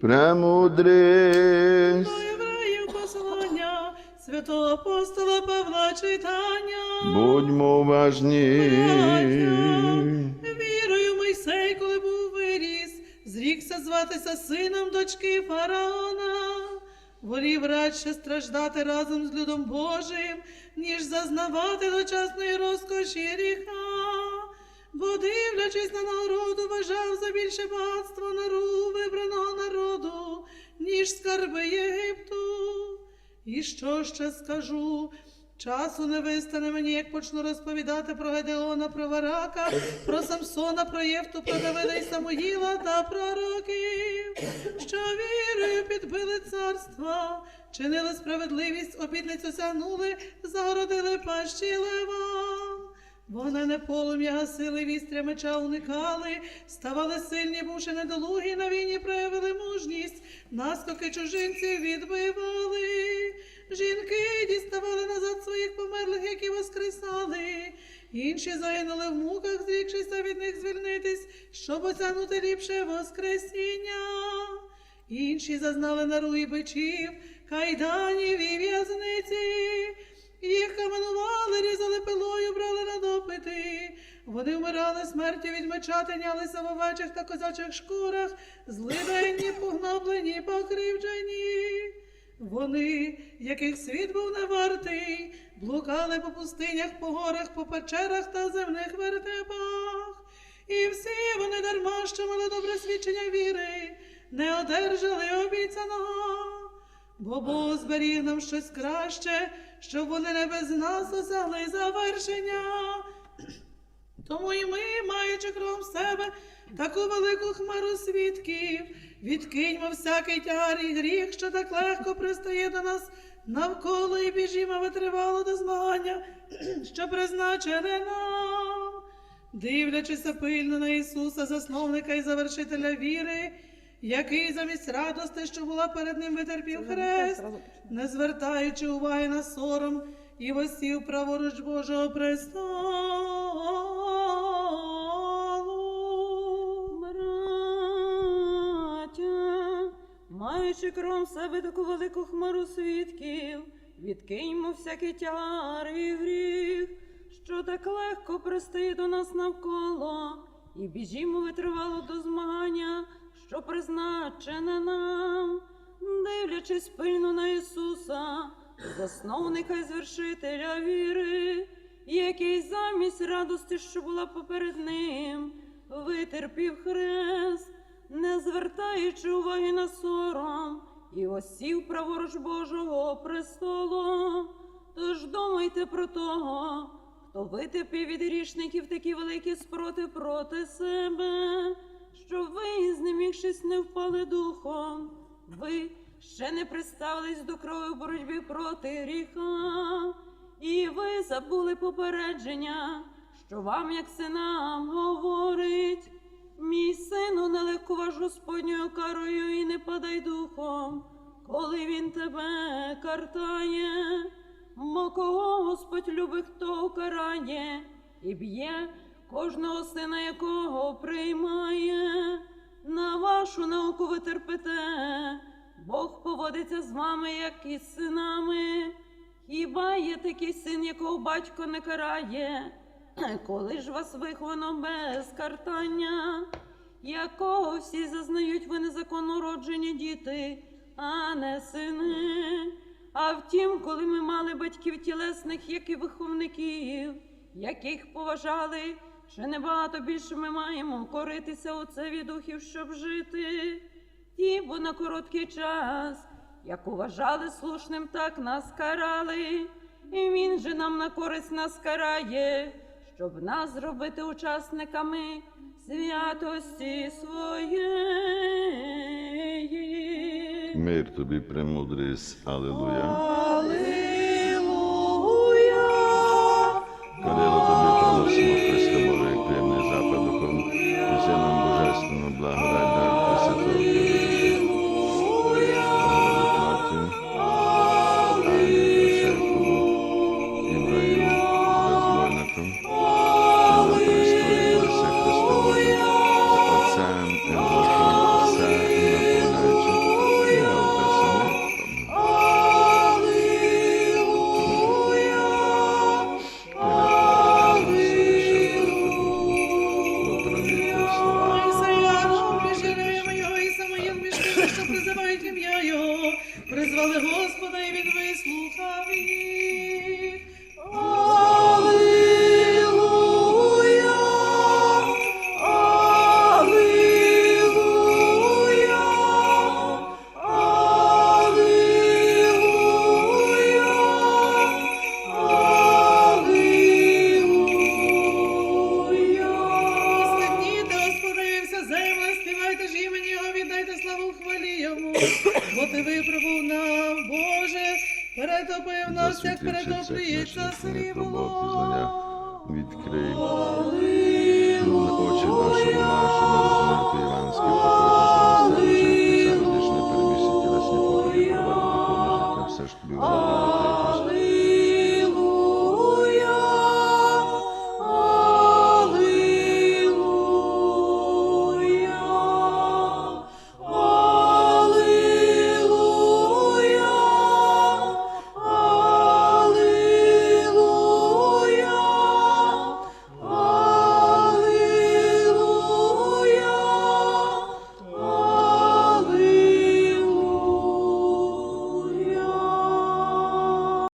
Премудрість. Послання святого апостола Павла читання. Будьмо уважні. Вірою Мойсей, коли був виріс, зрікся зватися сином дочки фараона. Волів радше страждати разом з людом Божим, ніж зазнавати дочасної розкоші гріха. Дивлячись на народу, вважав за більше багатство нару вибраного народу, ніж скарби Єгипту. І що ще скажу? Часу не вистане мені, як почну розповідати про Гедеона, про Варака, про Самсона, про Євту, про Давида і Самуїла та пророків, що вірою підбили царства, чинили справедливість, обідницю сягнули, загородили пащі левам. Вогнене полум'я гасили, вістря меча уникали, ставали сильні, бувши недолугі, на війні проявили мужність, наскоки чужинців відбивали. Жінки діставали назад своїх померлих, які воскресали. Інші загинули в муках, зрікшися від них звільнитись, щоб осягнути ліпше воскресіння. Інші зазнали нару і бичів, кайданів і в'язниці. Їх каменували, різали пилою, брали на допити. Вони вмирали смертю від меча, тинялися в овечих та козачих шкурах, злиденні, погноблені, покривджені. Вони, яких світ був не вартий, блукали по пустинях, по горах, по печерах та земних вертепах. І всі вони дарма, що мали добре свідчення віри, не одержали обіцяного. Бо Бог зберіг нам щось краще, щоб вони не без нас осягли завершення. Тому і ми, маючи кром себе таку велику хмару свідків, відкиньмо всякий тягар і гріх, що так легко пристає до нас навколо і біжімо витривало до змагання, що призначене нам. Дивлячися пильно на Ісуса, засновника і завершителя віри, який замість радости, що була перед ним, витерпів хрест, не звертаючи уваги на сором, і восів праворуч Божого престолу. Браття, маючи кром себе таку велику хмару свідків, відкиньмо всякий тягар і гріх, що так легко пристає до нас навколо, і біжімо витривало до змагання, що призначене нам, дивлячись пильно на Ісуса, засновника і звершителя віри, який замість радості, що була поперед ним, витерпів хрест, не звертаючи уваги на сором, і осів праворуч Божого престолу. Тож думайте про того, хто витерпів від грішників такі великі спроти проти себе, що ви, знемігшись, не впали духом, ви ще не приставились до крові в боротьбі проти гріха, і ви забули попередження, що вам, як синам, говорить. Мій сину, не ликуваш Господньою карою і не падай духом, коли він тебе картає, Мо кого Господь любить, хто карає, і б'є кожного сина, якого приймає. На вашу науку ви терпите, Бог поводиться з вами, як із синами. Хіба є такий син, якого батько не карає? Коли ж вас виховано без картання, якого всі зазнають ви незаконно роджені діти, а не сини. А втім, коли ми мали батьків тілесних, як і виховників, яких поважали, ще небагато більше ми маємо коритися оцеві духів, щоб жити. Ті, бо на короткий час, як уважали слушним, так нас карали, і він же нам на користь нас карає, щоб нас зробити учасниками святості своєї. Мир тобі, премудрість. Алілуя. Бо ти виправив нам, Боже, перетопив нас, як перетоплюється срібло. Відкрий очі нашого нашого